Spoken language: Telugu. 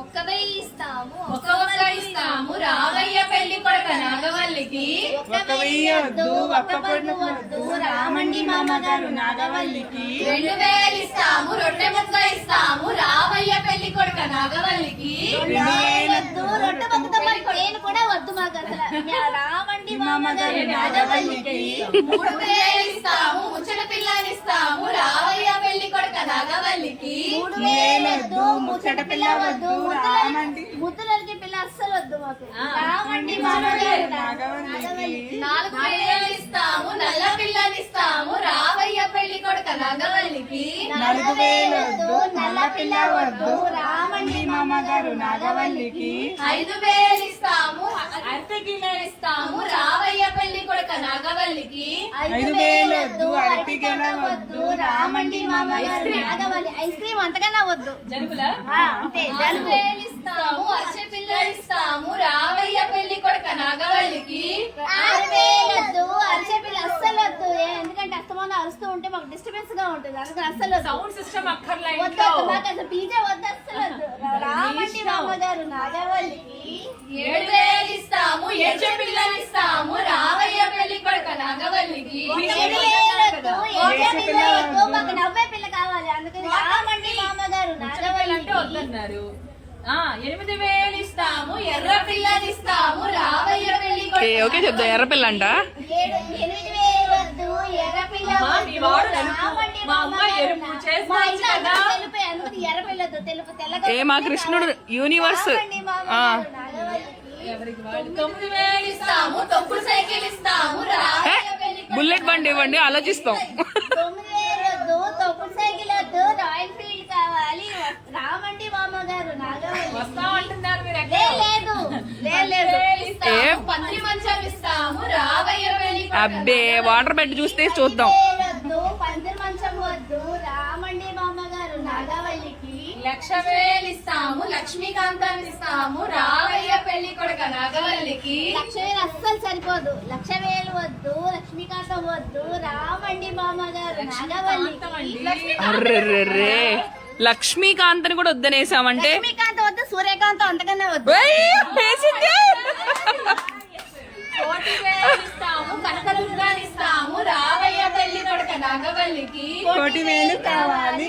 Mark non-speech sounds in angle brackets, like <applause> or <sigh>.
ఒక్క వెయ్యి ఇస్తాము ఒక్క ఒక్క ఇస్తాము రామయ్య పెళ్ళి కొడుక నాగవల్లికి. ఒక వెయ్యి వద్దు ఒక్క పొట్టు వద్దు రామండి మామగారు నాగవల్లికి. రెండు వేలు ఇస్తాము రొట్టె ముక్క ఇస్తాము రామయ్య పెళ్ళి కొడుక నాగవల్లికి. రెండు వేలు వద్దు రొట్టె మొక్కుతాం మరి నేను కూడా వద్దు మాకు అసలు రామండి మామగారు నాగవల్లికి. మూడు వేలు ఇస్తాము ముచ్చట పిల్లని ఇస్తాము రామయ్య పెళ్ళి కొడుక నాగవల్లికి మూడు వేలు వద్దు ముచ్చట పిల్ల వద్దు రామండి ముద్దులకి పిల్ల అస్సలు వద్దు మాకు. నాగవల్లికి నాలుగు ఇస్తాము నల్ల పిల్లని ఇస్తాము రామయ్య పెళ్ళి కొడుక నాగవల్లికి. నాలుగు వేలు వద్దు నల్ల పిల్ల వద్దు. రామండి మామగారు నాగవల్లికి. ఐదు వేలు ఇస్తాము అరటి గిన్నెలు ఇస్తాము కొడుక నాగవల్లికి ఐదు వేలు వద్దు అరటి గెల వద్దు రామండి నాగవల్లి ఐస్ క్రీమ్ అంతకన్నా వద్దు. ఇస్తాము అచ్చే పిల్లలు ఇస్తాము రామయ్య పెళ్ళి కొడుక నాగవల్లికి. ఆరు పిల్ల అస్సలు వద్దు. ఎందుకంటే అస్తమానం అరుస్తూ ఉంటే మాకు డిస్టర్బెన్స్గా ఉంటుంది. అందుకని అస్సలు. సౌండ్ సిస్టమ్ అక్కర్లే వద్దు వద్దు, మాకు అసలు పీజే వద్దు అస్సలు వద్దు. <laughs> రామండి మామగారు నాగవల్లికి ఏడు వేలు ఇస్తాము ఎచ్చే పిల్లలు ఇస్తాము రామయ్య పెళ్ళి కొడుక నాగవల్లికి ఏడు వేలు వద్దు ఏడే పిల్ల వద్దు మాకు నవ్వే పిల్ల కావాలి అందుకని రామండి మామగారు అంటే నాగవల్లికి వద్దన్నారు ఆ ఎనిమిది వేలు ఇస్తాము ఎర్ర పిల్లని ఇస్తాము రామయ్య పెళ్ళి ఏ, ఓకే చెప్తా ఎర్రపిల్ల అంట ఏడు ఎనిమిది వేలు వద్దు ఎర్ర పిల్ల అమ్మా, మీ వద్దు, వాడు తెలుపు, రామండి మా అమ్మ మామగారు ఎరుపు నా- చేసి మా మంచి ఇంట్లో కదా. అందరూ తెలుపే అందుకు ఎర్ర పిల్ల వద్దు తెలుపు తెల్లగా ఏ మా కృష్ణుడు యూనివర్స్ వేలు ఇస్తాము ఇస్తాము పెళ్ళి బుల్లెట్ బండి ఇవ్వండి ఆలోచిస్తాం తొమ్మిది వేలు వద్దు తొక్కుడు సైకిల్ వద్దు రాయల్ ఫీల్డ్ కావాలి రామండి మామగారు మీరు లేదు లేదు. ఇస్తాము. అబ్బే వాటర్ బెడ్ చూస్తే చూద్దాం. వేలు వద్దు పందిరి మంచం వద్దు. రామండి మామగారు నాగవల్లికి. లక్ష వేలు ఇస్తాము లక్ష్మీకాంతాన్ని ఇస్తాము. రామయ్య పెళ్ళి కొడుక నాగవల్లికి. లక్ష వేలు అస్సలు సరిపోదు. లక్ష వేలు వద్దు లక్ష్మీకాంతం వద్దు. రామండి మామగారు నాగవల్లికి. అర్రెర్రెర్రే. లక్ష్మీకాంత్ కూడా వద్దనేసామంటే సూర్యకాంత్ అంతకన్నా వద్దు. వేసింది రావయ్య పెళ్ళి కొడుక నాగవల్లికి. కోటి వేలు కావాలి.